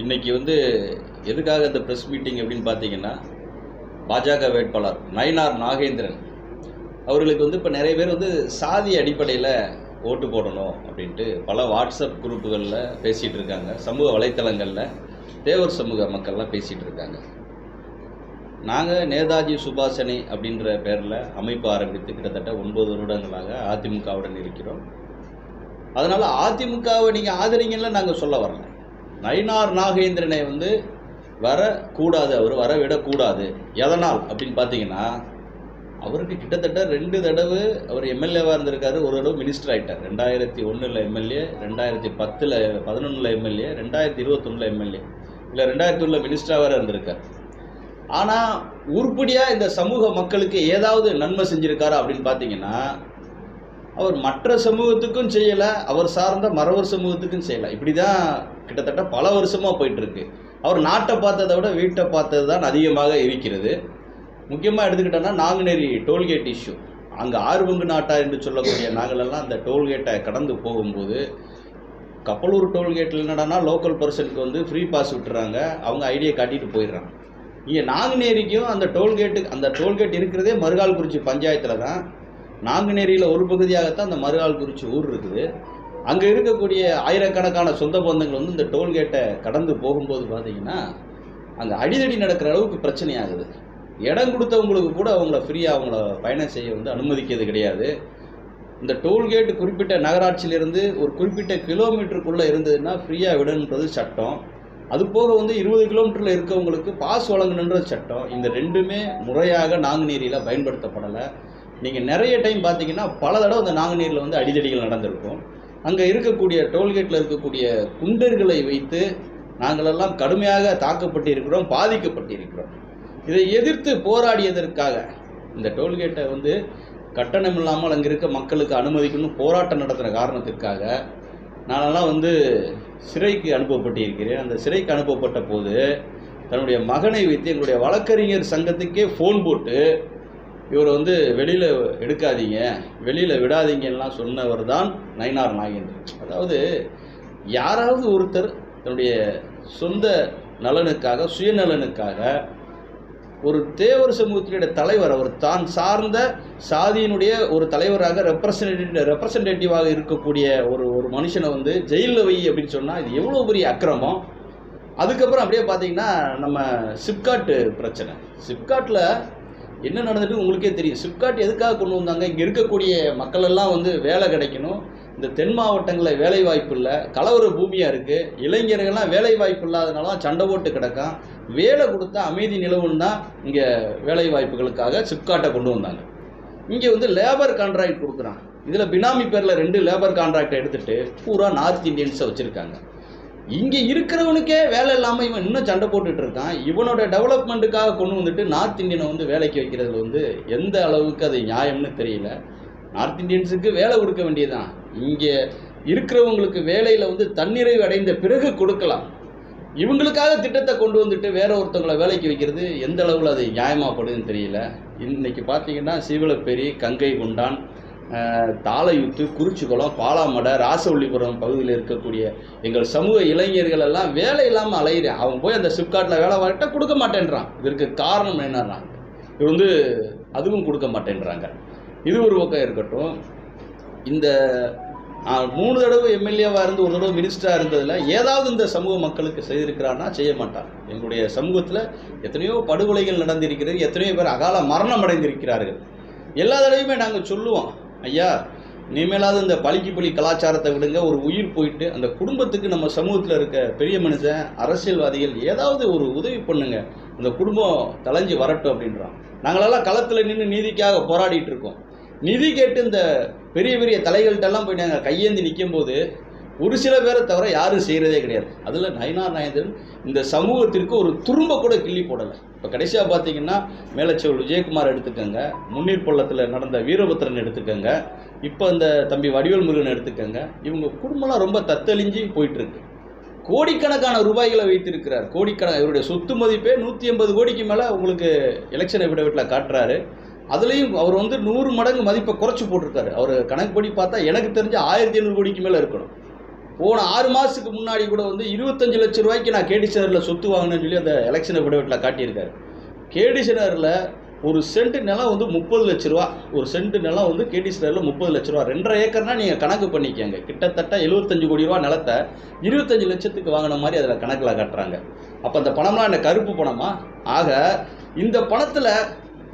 இன்னைக்கு வந்து எதுக்காக இந்த ப்ரெஸ் மீட்டிங் அப்படின்னு பார்த்தீங்கன்னா பாஜக வேட்பாளர் நயினார் நாகேந்திரன் அவர்களுக்கு வந்து இப்போ நிறைய பேர் வந்து சாதி அடிப்படையில் ஓட்டு போடணும் அப்படின்ட்டு பல வாட்ஸ்அப் குரூப்புகளில் பேசிகிட்டு இருக்காங்க. சமூக வலைத்தளங்களில் தேவர் சமூக மக்கள்லாம் பேசிகிட்டு இருக்காங்க. நாங்கள் நேதாஜி சுபாஷனி அப்படின்ற பேரில் அமைப்பு ஆரம்பித்து கிட்டத்தட்ட ஒன்பது வருடங்களாக அதிமுகவுடன் இருக்கிறோம். அதனால் அதிமுகவை நீங்கள் ஆதரிங்கன்னு நாங்கள் சொல்ல வரல. நயினார் நாகேந்திரனை வந்து வரக்கூடாது அவர் வர விடக்கூடாது எதனால்? அப்படின்னு பார்த்தீங்கன்னா அவருக்கு கிட்டத்தட்ட ரெண்டு தடவை அவர் எம்எல்ஏவாக இருந்திருக்காரு ஒரு தடவை மினிஸ்டர் ஆகிட்டார் ரெண்டாயிரத்தி ஒன்றில் எம்எல்ஏ ரெண்டாயிரத்தி பத்தில் பதினொன்றில் எம்எல்ஏ ரெண்டாயிரத்தி இருபத்தொன்னில் எம்எல்ஏ. இல்லை ரெண்டாயிரத்தி ஒன்றில் மினிஸ்டராக வேறு இருந்திருக்கார். ஆனால் உருப்படியாக இந்த சமூக மக்களுக்கு ஏதாவது நன்மை செஞ்சுருக்காரா அப்படின்னு பார்த்தீங்கன்னா அவர் மற்ற சமூகத்துக்கும் செய்யலை அவர் சார்ந்த மறவர் சமூகத்துக்கும் செய்யலை. இப்படி தான் கிட்டத்தட்ட பல வருஷமாக போயிட்டுருக்கு. அவர் நாட்டை பார்த்ததை விட வீட்டை பார்த்தது தான் அதிகமாக இருக்கிறது. முக்கியமாக எடுத்துக்கிட்டோன்னா நாங்குநேரி டோல்கேட் இஷ்யூ அங்கே ஆறுபங்கு நாட்டா என்று சொல்லக்கூடிய நாங்களெல்லாம் அந்த டோல்கேட்டை கடந்து போகும்போது கப்பலூர் டோல்கேட்டில் என்னடானா லோக்கல் பர்சனுக்கு வந்து ஃப்ரீ பாஸ் விட்டுறாங்க. அவங்க ஐடியா காட்டிட்டு போயிடுறாங்க. இங்கே நாங்குநேரிக்கும் அந்த டோல்கேட்டுக்கு அந்த டோல்கேட் இருக்கிறதே மருகால்குறிச்சி பஞ்சாயத்தில் தான் நாங்குநேரியில் ஒரு பகுதியாகத்தான் அந்த மருகால்குறிச்சி ஊர் இருக்குது. அங்கே இருக்கக்கூடிய ஆயிரக்கணக்கான சொந்த பந்தங்கள் வந்து இந்த டோல்கேட்டை கடந்து போகும்போது பார்த்தீங்கன்னா அங்கே அடிதடி நடக்கிற அளவுக்கு பிரச்சனையாகுது. இடம் கொடுத்தவங்களுக்கு கூட அவங்கள ஃப்ரீயாக அவங்கள பயணம் செய்ய வந்து அனுமதிக்கிறது கிடையாது. இந்த டோல்கேட் குறிப்பிட்ட நகராட்சியிலிருந்து ஒரு குறிப்பிட்ட கிலோமீட்டருக்குள்ளே இருந்ததுன்னா ஃப்ரீயாக விடணுன்றது சட்டம். அது போக வந்து இருபது கிலோமீட்டரில் இருக்கவங்களுக்கு பாஸ் வழங்கணுன்றது சட்டம். இந்த ரெண்டுமே முறையாக நாங்குநேரியில் பயன்படுத்தப்படலை. நீங்கள் நிறைய டைம் பார்த்தீங்கன்னா பல தடவை அந்த நாங்குநீரில் வந்து அடிதடிகள் நடந்திருக்கும். அங்கே இருக்கக்கூடிய டோல்கேட்டில் இருக்கக்கூடிய குண்டர்களை வைத்து நாங்களெல்லாம் கடுமையாக தாக்கப்பட்டிருக்கிறோம் பாதிக்கப்பட்டிருக்கிறோம். இதை எதிர்த்து போராடியதற்காக இந்த டோல்கேட்டை வந்து கட்டணம் இல்லாமல் அங்கே இருக்க மக்களுக்கு அனுமதிக்கணும் போராட்டம் நடத்துகிற காரணத்திற்காக நானெல்லாம் வந்து சிறைக்கு அனுப்பப்பட்டிருக்கிறேன். அந்த சிறைக்கு அனுப்பப்பட்ட போது தன்னுடைய மகனை வைத்து எங்களுடைய வழக்கறிஞர் சங்கத்துக்கே ஃபோன் போட்டு இவரை வந்து வெளியில் எடுக்காதீங்க வெளியில் விடாதீங்கலாம் சொன்னவர் தான் நயினார் நாகேந்திரன் அதாவது யாராவது ஒருத்தர் தன்னுடைய சொந்த நலனுக்காக சுயநலனுக்காக ஒரு தேவர் சமூகத்தினுடைய தலைவர் அவர் தான் சார்ந்த சாதியினுடைய ஒரு தலைவராக ரெப்ரசன்டேட்டிவ் ரெப்ரசன்டேட்டிவாக இருக்கக்கூடிய ஒரு ஒரு மனுஷனை வந்து ஜெயிலில் வை அப்படின்னு சொன்னால் இது எவ்வளோ பெரிய அக்கிரமம்? அதுக்கப்புறம் அப்படியே பார்த்தீங்கன்னா நம்ம சிப்காட்டு பிரச்சனை. சிப்காட்டில் என்ன நடந்துட்டு உங்களுக்கே தெரியும். சிப்காட் எதுக்காக கொண்டு வந்தாங்க? இங்கே இருக்கக்கூடிய மக்கள் எல்லாம் வந்து வேலை கிடைக்கணும். இந்த தென் மாவட்டங்களில் வேலை வாய்ப்பு இல்லை கலவர பூமியாக இருக்குது இளைஞர்கள்லாம் வேலை வாய்ப்பு இல்லாதனால சண்டை போட்டு கிடக்கும் வேலை கொடுத்தா அமைதி நிலவுன்னு தான் இங்கே வேலை வாய்ப்புகளுக்காக சிப்காட்டை கொண்டு வந்தாங்க. இங்கே வந்து லேபர் கான்ட்ராக்ட் கொடுக்குறான். இதில் பினாமி பேரில் ரெண்டு லேபர் கான்ட்ராக்டை எடுத்துகிட்டு பூரா நார்த் இந்தியன்ஸை வச்சுருக்காங்க. இங்கே இருக்கிறவனுக்கே வேலை இல்லாமல் இவன் இன்னும் சண்டை போட்டுட்டு இருக்கான். இவனோட டெவலப்மெண்ட்டுக்காக கொண்டு வந்துட்டு நார்த் இந்தியனை வந்து வேலைக்கு வைக்கிறது வந்து எந்த அளவுக்கு அது நியாயம்னு தெரியல. நார்த் இந்தியன்ஸுக்கு வேலை கொடுக்க வேண்டியதுதான். இங்கே இருக்கிறவங்களுக்கு வேலையில் வந்து தன்னிறைவு அடைந்த பிறகு கொடுக்கலாம். இவங்களுக்காக திட்டத்தை கொண்டு வந்துட்டு வேற ஒருத்தவங்களை வேலைக்கு வைக்கிறது எந்த அளவில் அது நியாயமாகப்படுதுன்னு தெரியல. இன்னைக்கு பார்த்தீங்கன்னா சீவலப்பேரி கங்கை குண்டான் தாளையுத்து குறிச்சிக்குளம் பாலாமடை ராசவள்ளிபுரம் பகுதியில் இருக்கக்கூடிய எங்கள் சமூக இளைஞர்கள் எல்லாம் வேலை இல்லாமல் அலையிறேன் அவன் போய் அந்த சிப்காட்டில் வேலை வாங்கிட்ட கொடுக்க மாட்டேன்றான். இதற்கு காரணம் என்னன்னா இது வந்து அதுவும் கொடுக்க மாட்டேன்றாங்க. இது ஒரு பக்கம் இருக்கட்டும். இந்த மூணு தடவை எம்எல்ஏவாக இருந்து ஒரு தடவை மினிஸ்டராக இருந்ததில் ஏதாவது இந்த சமூக மக்களுக்கு செய்திருக்கிறான்னா செய்ய மாட்டான் எங்களுடைய சமூகத்தில் எத்தனையோ படுகொலைகள் நடந்திருக்கிறது எத்தனையோ பேர் அகால மரணம் அடைந்திருக்கிறார்கள். எல்லா தடவையுமே நாங்கள் சொல்லுவோம் ஐயா இனிமேலாவது இந்த பழிக்கு பழி கலாச்சாரத்தை விடுங்க ஒரு உயிர் போயிட்டு அந்த குடும்பத்துக்கு நம்ம சமூகத்தில் இருக்க பெரிய மனுஷன் அரசியல்வாதிகள் ஏதாவது ஒரு உதவி பண்ணுங்க அந்த குடும்பம் தலைஞ்சு வரட்டும் அப்படின்றான். நாங்களெல்லாம் களத்தில் நின்று நீதிக்காக போராடிட்டு இருக்கோம். நிதி கேட்டு இந்த பெரிய பெரிய தலைகள்கிட்டலாம் போய் நாங்கள் கையேந்தி நிற்கும் போது ஒரு சில பேரை தவிர யாரும் செய்கிறதே கிடையாது. அதில் நயனார் நாயந்திரன் இந்த சமூகத்திற்கு ஒரு துரும்ப கூட கிள்ளி போடலை. இப்போ கடைசியாக பார்த்தீங்கன்னா மேலச்சோல் விஜயகுமார் எடுத்துக்கோங்க முன்னீர் பள்ளத்தில் நடந்த வீரபத்திரன் எடுத்துக்கோங்க இப்போ இந்த தம்பி வடிவேல் முருகன் எடுத்துக்கோங்க இவங்க குடும்பம்லாம் ரொம்ப தத்தளிஞ்சு போயிட்டுருக்கு. கோடிக்கணக்கான ரூபாய்களை வைத்திருக்கிறார். கோடிக்கணக்கான இவருடைய சொத்து மதிப்பே நூற்றி எண்பது கோடிக்கு மேலே உங்களுக்கு எலெக்ஷனை விட வீட்டில் காட்டுறாரு. அதுலேயும் அவர் வந்து நூறு மடங்கு மதிப்பை குறைச்சி போட்டிருக்காரு. அவர் கணக்குப்படி பார்த்தா எனக்கு தெரிஞ்ச ஆயிரத்தி ஐநூறு கோடிக்கு மேலே இருக்கணும். போன ஆறு மாதத்துக்கு முன்னாடி கூட வந்து இருபத்தஞ்சு லட்ச ரூபாய்க்கு நான் கேடிசனரில் சொத்து வாங்கினேன்னு சொல்லி அந்த எலெக்ஷனை விடவட்டில் காட்டியிருக்காரு. கேடிசனரில் ஒரு சென்ட் நிலம் வந்து முப்பது லட்ச ரூபா. ஒரு சென்ட் நிலம் வந்து கேடிசனரில் முப்பது லட்ச ரூபா. ரெண்டரை ஏக்கர்னால் நீங்கள் கணக்கு பண்ணிக்கங்க. கிட்டத்தட்ட எழுபத்தஞ்சு கோடி ரூபா நிலத்தை இருபத்தஞ்சு லட்சத்துக்கு வாங்கின மாதிரி அதில் கணக்கில் காட்டுறாங்க. அப்போ அந்த பணம்லாம் என்ன கருப்பு பணமா? ஆக இந்த பணத்தில்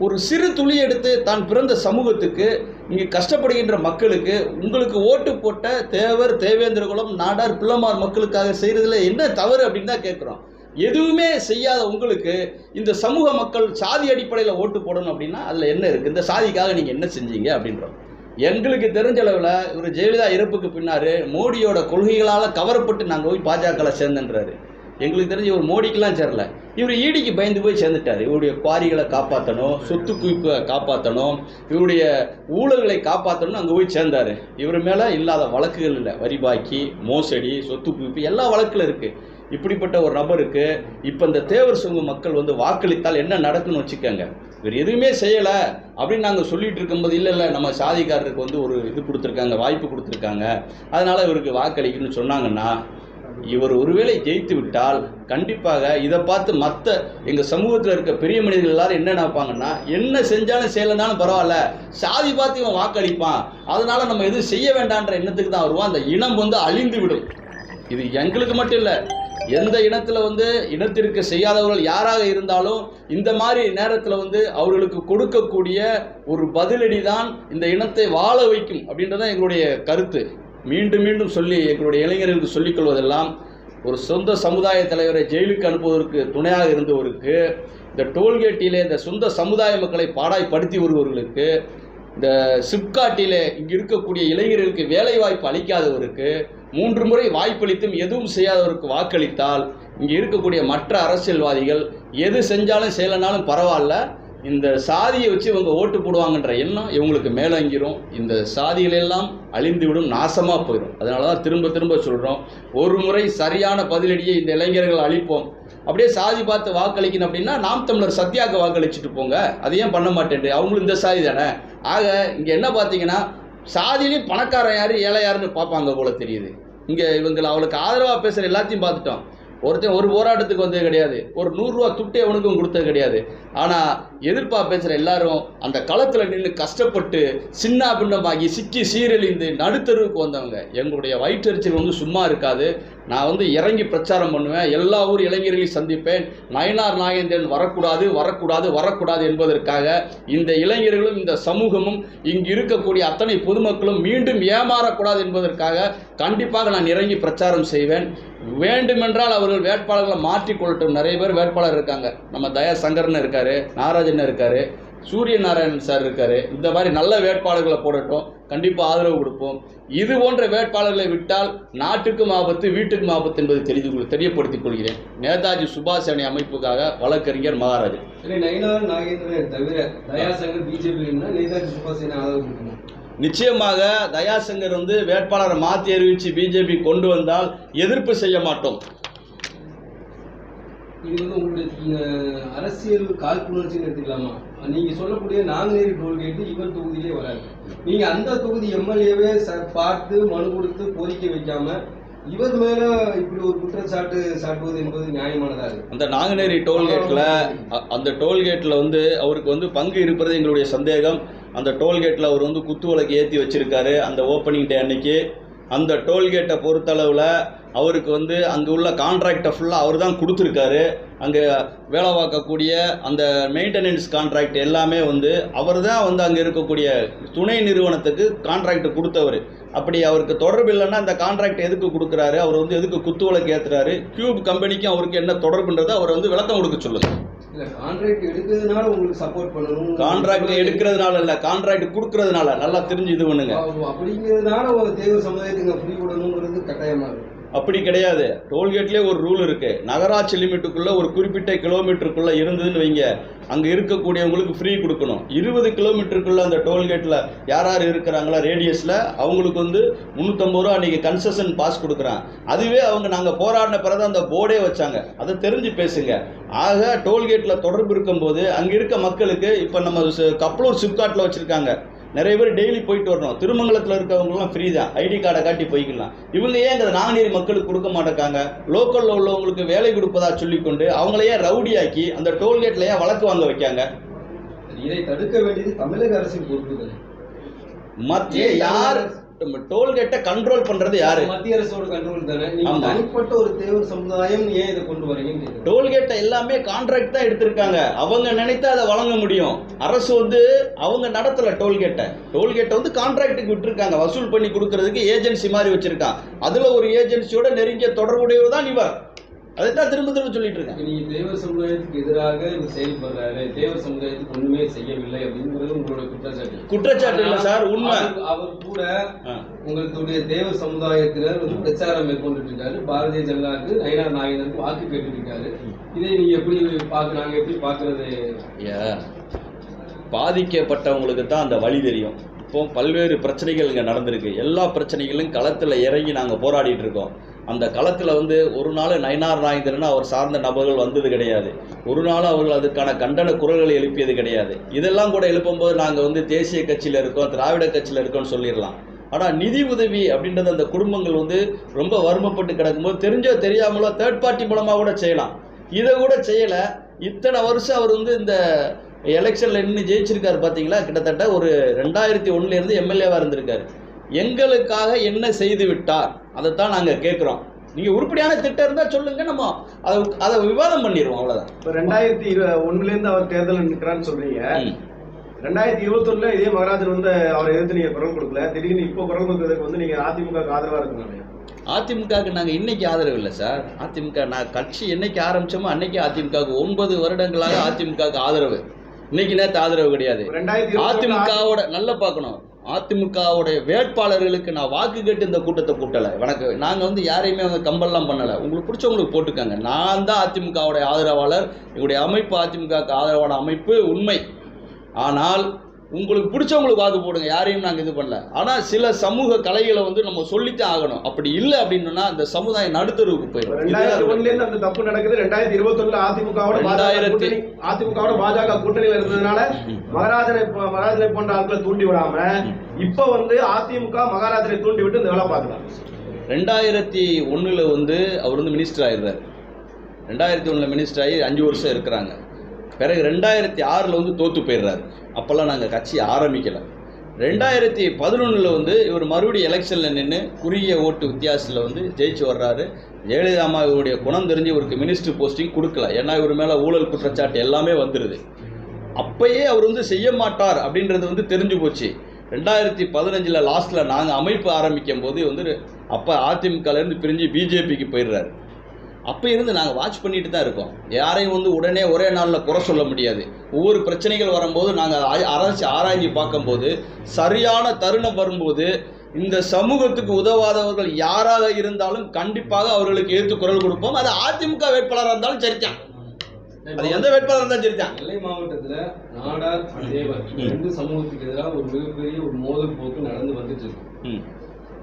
ஒரு சிறு துளி எடுத்து தான் பிறந்த சமூகத்துக்கு இங்கே கஷ்டப்படுகின்ற மக்களுக்கு உங்களுக்கு ஓட்டு போட்ட தேவர் தேவேந்திரகுலம் நாடார் பிள்ளைமார் மக்களுக்காக செய்கிறதுல என்ன தவறு அப்படின்னு தான் கேட்குறோம். எதுவுமே செய்யாத உங்களுக்கு இந்த சமூக மக்கள் சாதி அடிப்படையில் ஓட்டு போடணும் அப்படின்னா அதில் என்ன இருக்குது இந்த சாதிக்காக நீங்கள் என்ன செஞ்சீங்க அப்படின்றோம். எங்களுக்கு தெரிஞ்ச அளவில் இவர் ஜெயலலிதா இறப்புக்கு பின்னாரு மோடியோட கொள்கைகளால் கவரப்பட்டு நாங்கள் போய் பாஜகவில் சேர்ந்தன்றாரு. எங்களுக்கு தெரிஞ்சு இவர் மோடிக்கெலாம் சேரல. இவர் ஈடிக்கு பயந்து போய் சேர்ந்துட்டார். இவருடைய குவாரிகளை காப்பாற்றணும் சொத்து குவிப்பை காப்பாற்றணும் இவருடைய ஊழல்களை காப்பாற்றணும்னு அங்கே போய் சேர்ந்தார். இவர் மேலே இல்லாத வழக்குகள் இல்லை. வரி பாக்கி மோசடி சொத்து குவிப்பு எல்லா வழக்கில் இருக்குது இப்படிப்பட்ட ஒரு நபருக்கு இப்போ இந்த தேவர் சமூக மக்கள் வந்து வாக்களித்தால் என்ன நடக்குன்னு வச்சுக்கோங்க. இவர் எதுவுமே செய்யலை அப்படின்னு நாங்கள் சொல்லிட்டு இருக்கும்போது இல்லை இல்லை நம்ம சாதிக்காரருக்கு வந்து ஒரு இது கொடுத்துருக்காங்க வாய்ப்பு கொடுத்துருக்காங்க. அதனால் இவருக்கு வாக்களிக்கணும்னு சொன்னாங்கன்னா இவர் ஒருவேளை ஜெயித்து விட்டால் கண்டிப்பாக இதை பார்த்து மற்ற எங்கள் சமூகத்தில் இருக்க பெரிய மனிதர்கள் எல்லாரும் என்ன நினைப்பாங்கன்னா என்ன செஞ்சாலும் செய்யலைனாலும் பரவாயில்ல சாதி பார்த்து இவன் வாக்களிப்பான். அதனால் நம்ம எதுவும் செய்ய வேண்டான்ற எண்ணத்துக்கு தான் வருவான். அந்த இனம் வந்து அழிந்து விடும். இது எங்களுக்கு மட்டும் இல்லை எந்த இனத்தில் வந்து இனத்திற்கு செய்யாதவர்கள் யாராக இருந்தாலும் இந்த மாதிரி நேரத்தில் வந்து அவர்களுக்கு கொடுக்கக்கூடிய ஒரு பதிலடி தான் இந்த இனத்தை வாழ வைக்கும் அப்படின்றதான் எங்களுடைய கருத்து. மீண்டும் மீண்டும் சொல்லி எங்களுடைய இளைஞர்களுக்கு சொல்லிக்கொள்வதெல்லாம் ஒரு சொந்த சமுதாய தலைவரை ஜெயிலுக்கு அனுப்புவதற்கு துணையாக இருந்தவருக்கு இந்த டோல்கேட்டிலே இந்த சொந்த சமுதாய மக்களை பாடாய்படுத்தி வருபவர்களுக்கு இந்த சிப்காட்டிலே இங்கே இருக்கக்கூடிய இளைஞர்களுக்கு வேலை வாய்ப்பு அளிக்காதவருக்கு மூன்று முறை வாய்ப்பளித்தும் எதுவும் செய்யாதவருக்கு வாக்களித்தால் இங்கே இருக்கக்கூடிய மற்ற அரசியல்வாதிகள் எது செஞ்சாலும் செய்யலைனாலும் பரவாயில்ல இந்த சாதியை வச்சு இவங்க ஓட்டு போடுவாங்கன்ற எண்ணம் இவங்களுக்கு மேலங்கிரும். இந்த சாதிகளெல்லாம் அழிந்துவிடும் நாசமாக போயிடும் அதனால தான் திரும்ப திரும்ப சொல்கிறோம் ஒரு முறை சரியான பதிலடியை இந்த இளைஞர்கள் அழிப்போம் அப்படியே சாதி பார்த்து வாக்களிக்கணும் அப்படின்னா நாம் தமிழர் சத்யாக்கு வாக்களிச்சுட்டு போங்க. அதையும் ஏன் பண்ண மாட்டேன் அவங்களும் இந்த சாதி தானே. ஆக இங்கே என்ன பார்த்தீங்கன்னா சாதியிலையும் பணக்காரன் யார் ஏழை யாருன்னு பார்ப்பாங்க போல தெரியுது. இங்கே இவங்களை அவளுக்கு ஆதரவாக பேசுகிற எல்லாத்தையும் பார்த்துட்டோம். ஒருத்தன் ஒரு போராட்டத்துக்கு வந்தது கிடையாது. ஒரு நூறுரூவா துட்டு எவனுக்கும் கொடுத்தது கிடையாது. ஆனால் எதிர்ப்பா பேசுகிற எல்லாரும் அந்த களத்தில் நின்று கஷ்டப்பட்டு சின்ன பின்னமாகி சிக்கி சீரழிந்து நடுத்தருவுக்கு வந்தவங்க. எங்களுடைய வயிற்றெரிச்சல் வந்து சும்மா இருக்காது. நான் வந்து இறங்கி பிரச்சாரம் பண்ணுவேன். எல்லா ஊர் இளைஞர்களையும் சந்திப்பேன். நயனார் நாகேந்திரன் வரக்கூடாது வரக்கூடாது வரக்கூடாது என்பதற்காக இந்த இளைஞர்களும் இந்த சமூகமும் இங்கு இருக்கக்கூடிய அத்தனை பொதுமக்களும் மீண்டும் ஏமாறக்கூடாது என்பதற்காக கண்டிப்பாக நான் இறங்கி பிரச்சாரம் செய்வேன். வேண்டுமென்றால் அவர்கள் வேட்பாளர்களை மாற்றிக்கொள்ளட்டும் நிறைய பேர் வேட்பாளர் இருக்காங்க. நம்ம தயா சங்கரன் இருக்காரு நாராஜன் இருக்காரு சூரிய நாராயணன் சார் இருக்காரு. இந்த மாதிரி நல்ல வேட்பாளர்களை போடட்டும். கண்டிப்பாக ஆதரவு கொடுப்போம். இது போன்ற வேட்பாளர்களை விட்டால் நாட்டுக்கும் ஆபத்து வீட்டுக்கும் ஆபத்து என்பது தெரிந்து தெரியப்படுத்திக் கொள்கிறேன். நேதாஜி சுபாஷ் அணி அமைப்புக்காக வழக்கறிஞர் மகாராஜ் சரி நாகேந்திரன் தவிர தயாசங்கர் பிஜேபி நேதாஜி சுபாஷ் ஆதரவு கொடுக்கணும். நிச்சயமாக தயாசங்கர் வந்து வேட்பாளரை மாற்றி அறிவித்து பிஜேபி கொண்டு வந்தால் எதிர்ப்பு செய்ய மாட்டோம். இது வந்து உங்களுடைய அரசியல் காழ்ப்புணர்ச்சின்னு எடுத்துக்கலாமா? நீங்க சொல்லக்கூடிய நாங்குநேரி டோல்கேட்டு இவர் தொகுதியிலே வராது நீங்க அந்த தொகுதி எம்எல்ஏவே பார்த்து மனு கொடுத்து கோரிக்கை வைக்காம இவர் மேல இப்படி ஒரு குற்றச்சாட்டு சாட்டுவது என்பது நியாயமானதா இருக்கு அந்த நாங்குநேரி டோல்கேட்டில் அந்த டோல்கேட்டில் வந்து அவருக்கு வந்து பங்கு இருப்பது எங்களுடைய சந்தேகம். அந்த டோல்கேட்டில் அவர் வந்து குத்து விளக்கு ஏற்றி வச்சிருக்காரு அந்த ஓப்பனிங் டே அன்னைக்கு. அந்த டோல்கேட்டை பொறுத்தளவில் அவருக்கு வந்து அங்கே உள்ள கான்ட்ராக்டை ஃபுல்லாக அவர் தான் கொடுத்துருக்காரு. அங்கே வேலை பார்க்கக்கூடிய அந்த மெயின்டெனன்ஸ் கான்ட்ராக்ட் எல்லாமே வந்து அவர் தான் வந்து அங்கே இருக்கக்கூடிய துணை நிறுவனத்துக்கு கான்ட்ராக்ட் கொடுத்தவர். அப்படி அவருக்கு தொடர்பு இல்லைன்னா அந்த கான்ட்ராக்ட் எதுக்கு கொடுக்குறாரு? அவர் வந்து எதுக்கு குத்து விளக்கு ஏற்றுறாரு கியூப் கம்பெனிக்கும் அவருக்கு என்ன தொடர்புன்றதை அவர் வந்து விளக்கம் கொடுக்க சொல்லுங்கள் இல்ல கான்ட்ராக்ட் எடுக்கிறதுனால உங்களுக்கு சப்போர்ட் பண்ணணும் கான்ட்ராக்ட் எடுக்கிறதுனால இல்லை கான்ட்ராக்ட் கொடுக்கறதுனால நல்லா தெரிஞ்சு இது பண்ணுங்க அப்ப- அப்படிங்கிறதுனால ஒரு தேவர் சமுதாயத்துக்கு ஃப்ரீ விடணுங்கிறது கட்டாயமா இருக்கு. அப்படி கிடையாது. டோல்கேட்லேயே ஒரு ரூல் இருக்குது நகராட்சி லிமிட்டுக்குள்ளே ஒரு குறிப்பிட்ட கிலோமீட்டருக்குள்ளே இருந்ததுன்னு வைங்க. அங்கே இருக்கக்கூடியவங்களுக்கு ஃப்ரீ கொடுக்கணும். இருபது கிலோமீட்டருக்குள்ளே அந்த டோல்கேட்டில் யார் யார் இருக்கிறாங்களா ரேடியஸில் அவங்களுக்கு வந்து முந்நூற்றம்பது ரூபா அன்றைக்கி கன்செஷன் பாஸ் கொடுக்குறான். அதுவே அவங்க நாங்கள் போராடின பிறகு அந்த போர்டே வச்சாங்க. அதை தெரிஞ்சு பேசுங்க. ஆக டோல்கேட்டில் தொடர்பு இருக்கும்போது அங்கே இருக்க மக்களுக்கு இப்போ நம்ம கப்பலூர் சிப்காட்டில் வச்சுருக்காங்க. நிறைய பேர் டெய்லி போயிட்டு வரணும். திருமங்கலத்தில் இருக்கவங்கலாம் ஃப்ரீ தான். ஐடி கார்டை காட்டி போய்க்கலாம். இவங்க ஏன் இந்த நாங்குநேரி மக்களுக்கு கொடுக்க மாட்டேங்காங்க? லோக்கலில் உள்ளவங்களுக்கு வேலை கொடுப்பதா சொல்லிக்கொண்டு அவங்கள ஏன் ரவுடியாக்கி அந்த டோல்கேட்டில் ஏன் வழக்கு வாங்க வைக்காங்க? இதை தடுக்க வேண்டியது தமிழக அரசின் பொறுப்பு தானே மத்திய யார் டோல்கேட்டை கண்ட்ரோல் பண்றது யாரு? மத்திய அரசோட கண்ட்ரோல் தானே. தனிப்பட்ட ஒரு தேவர் சமுதாயம் ஏன் இதை கொண்டு கேக்குறேன். டோல்கேட்டை எல்லாமே கான்ட்ராக்ட் தான் எடுத்திருக்காங்க. அவங்க நினைத்தா அதை வழங்க முடியும். அரசு வந்து அவங்க நடத்தல டோல்கேட்டை. டோல்கேட்டை வந்து கான்ட்ராக்டுக்கு விட்டுருக்காங்க. வசூல் பண்ணி கொடுக்கறதுக்கு ஏஜென்சி மாதிரி வச்சிருக்கான். அதுல ஒரு ஏஜென்சியோட நெருங்கிய தொடர்புடையவர் தான் இவர். அதைத்தான் திரும்ப திரும்ப சொல்லிட்டு இருக்கேன். நீங்க தேவர் சமுதாயத்துக்கு எதிராக இவர் செயல்படுறாரு தேவர் சமுதாயத்துக்கு ஒண்ணுமே செய்யவில்லை அப்படிங்கிறது உங்களோட குற்றச்சாட்டு. குற்றச்சாட்டு இல்ல சார் உண்மை. அவர் கூட. உங்களுடைய தேவர் சமுதாயத்தினர் வந்து பிரச்சாரம் மேற்கொண்டுட்டு இருக்காரு பாரதிய ஜனதாக்கு நயினார் நாயனருக்கு வாக்கு கேட்டுட்டு இருக்காரு இதை நீங்க எப்படி பாக்க நாங்க எப்படி பாக்குறது பாதிக்கப்பட்டவங்களுக்கு தான் அந்த வழி தெரியும். இப்போ பல்வேறு பிரச்சனைகள் இங்கே நடந்திருக்கு. எல்லா பிரச்சனைகளும் களத்தில் இறங்கி நாங்கள் போராடிட்டு இருக்கோம். அந்த களத்தில் வந்து ஒரு நாள் நயனார் நாயந்திரன் அவர் சார்ந்த நபர்கள் வந்தது கிடையாது. ஒரு நாள் அவர்கள் அதுக்கான கண்டன குரல்களை எழுப்பியது கிடையாது. இதெல்லாம் கூட எழுப்பும்போது நாங்கள் வந்து தேசிய கட்சியில் இருக்கோம் திராவிட கட்சியில் இருக்கோம்னு சொல்லிடலாம். ஆனால் நிதி உதவி அப்படின்றது அந்த குடும்பங்கள் வந்து ரொம்ப வறுமைப்பட்டு கிடக்கும்போது தெரிஞ்சோ தெரியாமலோ தேர்ட் பார்ட்டி மூலமாக கூட செய்யலாம். இதை கூட செய்யலை. இத்தனை வருஷம் அவர் வந்து இந்த எலெக்ஷனில் நின்று ஜெயிச்சிருக்காரு பார்த்தீங்களா கிட்டத்தட்ட ஒரு ரெண்டாயிரத்தி ஒன்றுலேருந்து எம்எல்ஏவாக இருந்திருக்காரு. எங்களுக்காக என்ன செய்து விட்டார்? அதைத்தான் நாங்கள் கேட்குறோம். நீங்கள் உருப்படியான திட்டம் இருந்தால் சொல்லுங்க நம்ம அதை அதை விவாதம் பண்ணிடுவோம் அவ்வளோதான் இப்ப ரெண்டாயிரத்தி இரு ஒண்ணுல இருந்து அவர் தேர்தல் நிற்கிறான்னு சொல்றீங்க ம். ரெண்டாயிரத்தி இருபத்தொன்னுல இதே மகராஜன் வந்து அவரை எதிர்த்து நீங்க குரல் கொடுக்கல. திடீர்னு இப்போ குரல் கொடுக்கறதுக்கு வந்து நீங்க அதிமுக ஆதரவா இருக்குங்க அதிமுகவுக்கு நாங்கள் இன்னைக்கு ஆதரவு இல்லை சார். அதிமுக நான் கட்சி என்னைக்கு ஆரம்பிச்சோமோ அன்னைக்கு அதிமுகவுக்கு ஒன்பது வருடங்களாக அதிமுகவுக்கு ஆதரவு. இன்னைக்கு நேற்று ஆதரவு கிடையாது. அதிமுகவோட நல்லா பார்க்கணும். அதிமுகவுடைய வேட்பாளர்களுக்கு நான் வாக்கு கேட்டு இந்த கூட்டத்தை கூட்டலை. எனக்கு நாங்கள் வந்து யாரையுமே வந்து கம்பல்லாம் பண்ணலை. உங்களுக்கு பிடிச்சவங்களுக்கு போட்டுக்கோங்க. நான் தான் அதிமுகவுடைய ஆதரவாளர். எங்களுடைய அமைப்பு அதிமுகவுக்கு ஆதரவான அமைப்பு உண்மை. ஆனால் உங்களுக்கு பிடிச்சவங்களுக்கு வாக்கு போடுங்க யாரையும் நாங்கள் இது பண்ணல. ஆனால் சில சமூக கலைகளை வந்து நம்ம சொல்லித்தான் ஆகணும். அப்படி இல்லை அப்படின்னா அந்த சமுதாயம் நடுத்தருவுக்கு போயிடும். அந்த தப்பு நடக்குது. ரெண்டாயிரத்தி இருபத்தொன்னுல அதிமுகவோட ரெண்டாயிரத்தி- அதிமுகவோட பாஜக கூட்டணியில இருந்ததுனால மகாராஜனை மகாராஜனை போன்ற ஆட்களை தூண்டி விடாம இப்ப வந்து அதிமுக மகாராஜனை தூண்டி விட்டு இந்த வேலை பார்க்கலாம் ரெண்டாயிரத்தி ஒன்றில் வந்து அவர் வந்து மினிஸ்டர் ஆயிடுறாரு. ரெண்டாயிரத்தி ஒன்றில் மினிஸ்டர் ஆகி அஞ்சு வருஷம் இருக்கிறாங்க. பிறகு ரெண்டாயிரத்தி ஆறில் வந்து தோற்று போயிடுறாரு. அப்போல்லாம் நாங்கள் கட்சி ஆரம்பிக்கலை. ரெண்டாயிரத்தி பதினொன்றில் வந்து இவர் மறுபடியும் எலெக்ஷனில் நின்று குறுகிய ஓட்டு வித்தியாசத்தில் வந்து ஜெயிச்சு வர்றாரு. ஜெயலலிதா அம்மாவுடைய குணம் தெரிஞ்சு இவருக்கு மினிஸ்டர் போஸ்டிங் கொடுக்கல. ஏன்னா இவர் மேலே ஊழல் குற்றச்சாட்டு எல்லாமே வந்துடுது அப்பயே அவர் வந்து செய்ய மாட்டார் அப்படின்றது வந்து தெரிஞ்சு போச்சு. ரெண்டாயிரத்தி பதினஞ்சில் லாஸ்ட்டில் நாங்கள் அமைப்பு ஆரம்பிக்கும் போது வந்து அப்போ அதிமுகலேருந்து பிரிஞ்சு பிஜேபிக்கு போயிடுறாரு. அப்போ இருந்து நாங்கள் வாட்ச் பண்ணிட்டு தான் இருக்கோம். யாரையும் வந்து உடனே ஒரே நாளில் குறை சொல்ல முடியாது. ஒவ்வொரு பிரச்சனைகள் வரும்போது நாங்கள் அரசு ஆராய்ஞ்சு பார்க்கும்போது சரியான தருணம் வரும்போது இந்த சமூகத்துக்கு உதவாதவர்கள் யாராக இருந்தாலும் கண்டிப்பாக அவர்களுக்கு எதிர்த்து குரல் கொடுப்போம். அது அதிமுக வேட்பாளராக இருந்தாலும் சரிதான். அது எந்த வேட்பாளராக இருந்தாலும் சரிதான். நெல்லை மாவட்டத்துல நாடார் தேவர். ரெண்டு சமூகத்துக்கு எதிராக ஒரு மிகப்பெரிய ஒரு மோதல் போக்கு நடந்து வந்துட்டு இருக்கு. ம்.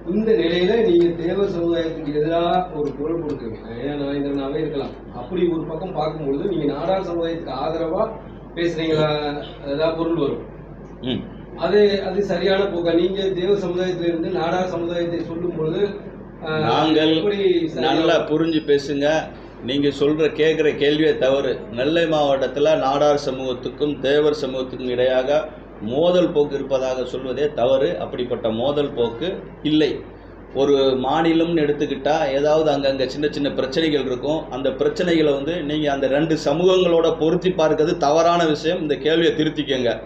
இந்த நிலையில நீங்க தேவர் சமுதாயத்துக்கு எதிராக ஒரு குரல் கொடுக்குறீங்க. ஏன் நரேந்திரனாவே இருக்கலாம். அப்படி ஒரு பக்கம் பார்க்கும்பொழுது நீங்க நாடார் சமுதாயத்துக்கு ஆதரவா பேசுறீங்களா? ஏதாவது பொருள் வரும். ம். அது அது சரியான போக்கா? நீங்க தேவ சமுதாயத்துல இருந்து நாடார் சமுதாயத்தை சொல்லும் பொழுது நாங்கள் நல்லா புரிஞ்சு பேசுங்க. நீங்கள் சொல்கிற கேட்குற கேள்வியே தவறு. நெல்லை மாவட்டத்தில் நாடார் சமூகத்துக்கும் தேவர் சமூகத்துக்கும் இடையாக மோதல் போக்கு இருப்பதாக சொல்வதே தவறு. அப்படிப்பட்ட மோதல் போக்கு இல்லை. ஒரு மாநிலம்னு எடுத்துக்கிட்டால் ஏதாவது அங்கங்கே சின்ன சின்ன பிரச்சனைகள் இருக்கும். அந்த பிரச்சனைகளை வந்து நீங்கள் அந்த ரெண்டு சமூகங்களோட பொருத்தி பார்க்கறது தவறான விஷயம். இந்த கேள்வியை திருத்திக்கங்க.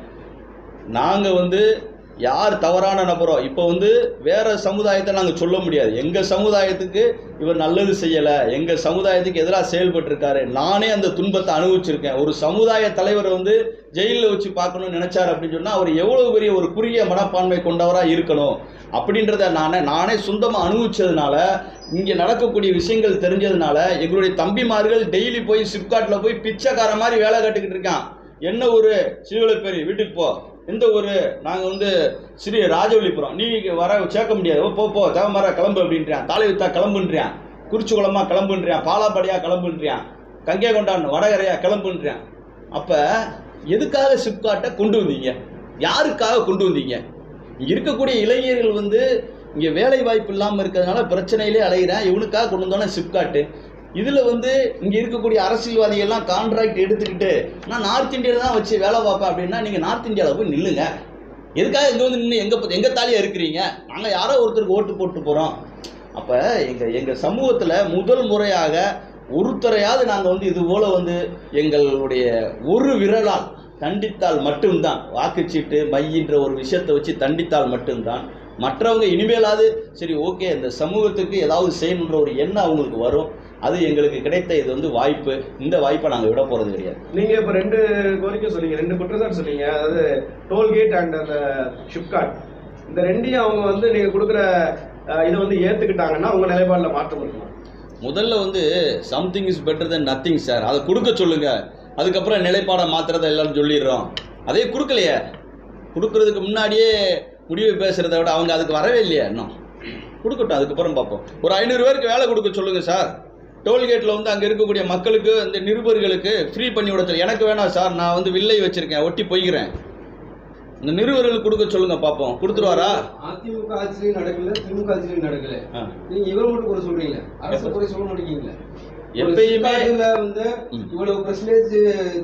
நாங்கள் வந்து யார் தவறான நபரோ இப்போ வந்து வேற சமுதாயத்தை நாங்கள் சொல்ல முடியாது. எங்கள் சமுதாயத்துக்கு இவர் நல்லது செய்யலை எங்கள் சமுதாயத்துக்கு எதிராக செயல்பட்டிருக்காரு நானே அந்த துன்பத்தை அனுபவிச்சிருக்கேன். ஒரு சமுதாய தலைவரை வந்து ஜெயிலில் வச்சு பார்க்கணும்னு நினைச்சார் அப்படின்னு சொன்னால் அவர் எவ்வளோ பெரிய ஒரு குறுகிய மனப்பான்மை கொண்டவராக இருக்கணும். அப்படின்றத நானே நானே சொந்தமாக அனுபவிச்சதுனால இங்கே நடக்கக்கூடிய விஷயங்கள் தெரிஞ்சதுனால எங்களுடைய தம்பிமார்கள் டெய்லி போய் சிப்காட்டில் போய் பிச்சைக்கார மாதிரி வேலை கட்டுக்கிட்டு இருக்கான். என்ன ஒரு ஊரு பேர் வீட்டுக்கு போ. எந்த ஒரு நாங்கள் வந்து ஸ்ரீ ராஜவழிபுரம் நீ வர சேர்க்க முடியாது. ஓ, போ போ தேவமர கிளம்பு அப்படின்றான் கிளம்புன்றியான். கிளம்புன்றான் குளமாக கிளம்புன்றான் பாலாப்படியா கிளம்புன்றான் கங்கை கொண்டான் வடகரையா கிளம்புன்றான் அப்போ எதுக்காக சிப்காட்டை கொண்டு வந்தீங்க? யாருக்காக கொண்டு வந்தீங்க? இருக்கக்கூடிய இளைஞர்கள் வந்து இங்கே வேலை வாய்ப்பு இல்லாமல் இருக்கிறதுனால பிரச்சனையிலே அலைகிறேன் இவனுக்காக கொண்டு வந்தோன்னே சிப்காட்டு. இதில் வந்து இங்கே இருக்கக்கூடிய அரசியல்வாதிகள்லாம் கான்ட்ராக்ட் எடுத்துக்கிட்டு நான் நார்த் இந்தியாவில் தான் வச்சு வேலை பார்ப்பேன் அப்படின்னா நீங்கள் நார்த் இந்தியாவில் போய் நில்லுங்க. எதுக்காக இங்கே வந்து நின்று எங்கே எங்கள் தாலியாக இருக்கிறீங்க? நாங்கள் யாரோ ஒருத்தருக்கு ஓட்டு போட்டு போகிறோம் அப்போ எங்கள் எங்கள் சமூகத்தில் முதல் முறையாக ஒருத்தரையாவது நாங்கள் வந்து இது போல் வந்து எங்களுடைய ஒரு விரலால் தண்டித்தால் மட்டும்தான் வாக்குச்சீட்டு மையின்ற ஒரு விஷயத்தை வச்சு தண்டித்தால் மட்டும்தான். மற்றவங்க இனிமேலாவது சரி ஓகே இந்த சமூகத்துக்கு ஏதாவது செய்யணுன்ற ஒரு எண்ணம் அவங்களுக்கு வரும். அது எங்களுக்கு கிடைத்த இது வந்து வாய்ப்பு. இந்த வாய்ப்பை நாங்கள் விட போறது கிடையாது. நீங்க இப்ப ரெண்டு கோரிக்கை சொன்னீங்க ரெண்டு குற்றச்சாட்டு சொன்னீங்க. அதாவது டோல்கேட் அண்ட் அந்த ஷிப்காட் இந்த ரெண்டையும் அவங்க வந்து நீங்க கொடுக்குற இதை வந்து ஏத்துக்கிட்டாங்கன்னா உங்க நிலைப்பாடுல மாற்றம் இருக்குமா? முதல்ல வந்து something is better then nothing sir அதை கொடுக்க சொல்லுங்க. அதுக்கப்புறம் நிலைப்பாடை மாத்திரத்தை எல்லாரும் சொல்லிடுறோம். அதே கொடுக்கலையே. கொடுக்கறதுக்கு முன்னாடியே முடிவு பேசுறதை விட அவங்க அதுக்கு வரவே இல்லையா இன்னும். கொடுக்கட்டும் அதுக்கப்புறம் பார்ப்போம். ஒரு ஐநூறு பேருக்கு வேலை கொடுக்க சொல்லுங்க சார் டோல்கேட்டில் வந்து அங்கே இருக்கக்கூடிய மக்களுக்கு இந்த நிருபர்களுக்கு ஃப்ரீ பண்ணி விட சொல்லு எனக்கு வேணாம் சார் நான் வந்து வில்லை வச்சிருக்கேன் ஒட்டி போய்க்கிறேன். இந்த நிருபர்களுக்கு கொடுக்க சொல்லுங்க பார்ப்போம். கொடுத்துருவாரா? அதிமுக ஆட்சியிலையும் நடக்கல திமுக ஆட்சியிலையும் நடக்கல. நீங்க இவர் மட்டும் குறை சொல்றீங்க அரசு குறை சொல்ல மாட்டேங்கிறீங்களா? எப்பயுமே வந்து. இவ்வளவு பெர்சன்டேஜ்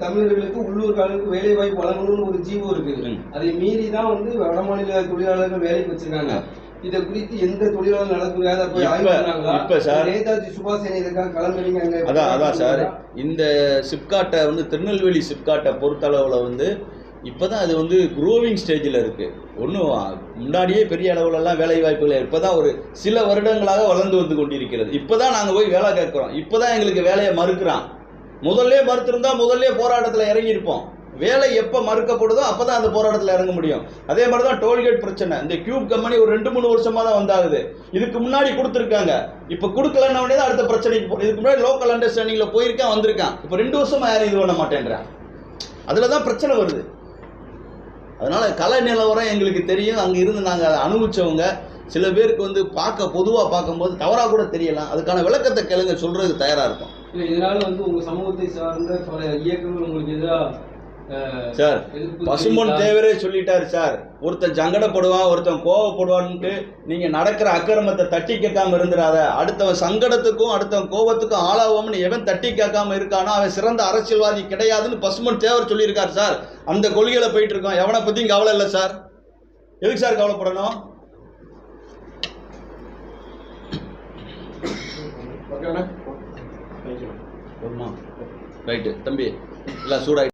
தமிழர்களுக்கு உள்ளூர்காரர்களுக்கு வேலை வாய்ப்பு வழங்கணும்னு ஒரு ஜீவோ இருக்குது. அதை மீறி தான் வந்து வடமாநில தொழிலாளர்கள் வேலைக்கு வச்சிருக்காங்க. இதை குறித்து எந்த தொழிலாளர் நடத்துறதா போய் இப்ப- சார் நேதாஜி சுபாஷ் இதுக்காக அங்க அதான் அதான் சார். இந்த சிப்காட்டை வந்து திருநெல்வேலி சிப்காட்டை பொறுத்தளவில் வந்து இப்போ தான் அது வந்து க்ரோவிங் ஸ்டேஜில் இருக்குது ஒன்றும் முன்னாடியே பெரிய அளவுலலாம் வேலை வாய்ப்புகள் இப்போ தான் ஒரு சில வருடங்களாக வளர்ந்து வந்து கொண்டிருக்கிறது. இப்போ தான் நாங்கள் போய் வேலை கேட்குறோம். இப்போ தான் எங்களுக்கு வேலையை மறுக்கிறான். முதல்ல மறுத்திருந்தா முதல்ல போராட்டத்தில் இறங்கியிருப்போம். வேலை எப்போ மறுக்கப்படுதோ அப்போ தான் அந்த போராட்டத்தில் இறங்க முடியும். அதே மாதிரி தான் டோல்கேட் பிரச்சனை. இந்த கியூப் கம்பெனி ஒரு ரெண்டு மூணு வருஷமாக தான் வந்தாகுது. இதுக்கு முன்னாடி கொடுத்துருக்காங்க. இப்போ கொடுக்கலன்ன தான் அடுத்த பிரச்சனைக்கு இதுக்கு முன்னாடி லோக்கல் அண்டர்ஸ்டாண்டிங்கில் போயிருக்கான் வந்திருக்கான். இப்போ ரெண்டு வருஷமாக யாரும் இது பண்ண மாட்டேன்றான். அதில் தான் பிரச்சனை வருது. அதனால் கலை நிலவரம் எங்களுக்கு தெரியும். அங்கே இருந்து நாங்கள் அதை அனுபவிச்சவங்க. சில பேருக்கு வந்து பார்க்க பொதுவாக பார்க்கும்போது தவறாக கூட தெரியலாம். அதுக்கான விளக்கத்தை கேளுங்க சொல்கிறது தயாராக இருக்கும். இதனால் இதனால வந்து உங்கள் சமூகத்தை சார்ந்த பல இயக்கங்கள் உங்களுக்கு எதிராக சார் தெரிவித்தா- தேவரே சொல்லிட்டாரு சார். ஒருத்தன் சங்கடப்படுவான் ஒருத்தன் கோவப்படுவான்ட்டு நீங்க நடக்கிற அக்கிரமத்தை தட்டி கேட்காம இருந்துடாத. அடுத்தவன் சங்கடத்துக்கும் அடுத்தவன் கோபத்துக்கும் ஆளாவோம்னு எவன் தட்டி கேட்காம இருக்கானோ அவன் சிறந்த அரசியல்வாதி கிடையாதுன்னு பசும்பொன் தேவர் சொல்லியிருக்காரு சார். அந்த கொள்கையில போயிட்டு இருக்கோம் எவனை பத்தியும் கவலை இல்லை சார். எதுக்கு சார் கவலைப்படணும்? ஓகேண்ணா ரைட்டு தம்பி எல்லாம் சூடாகி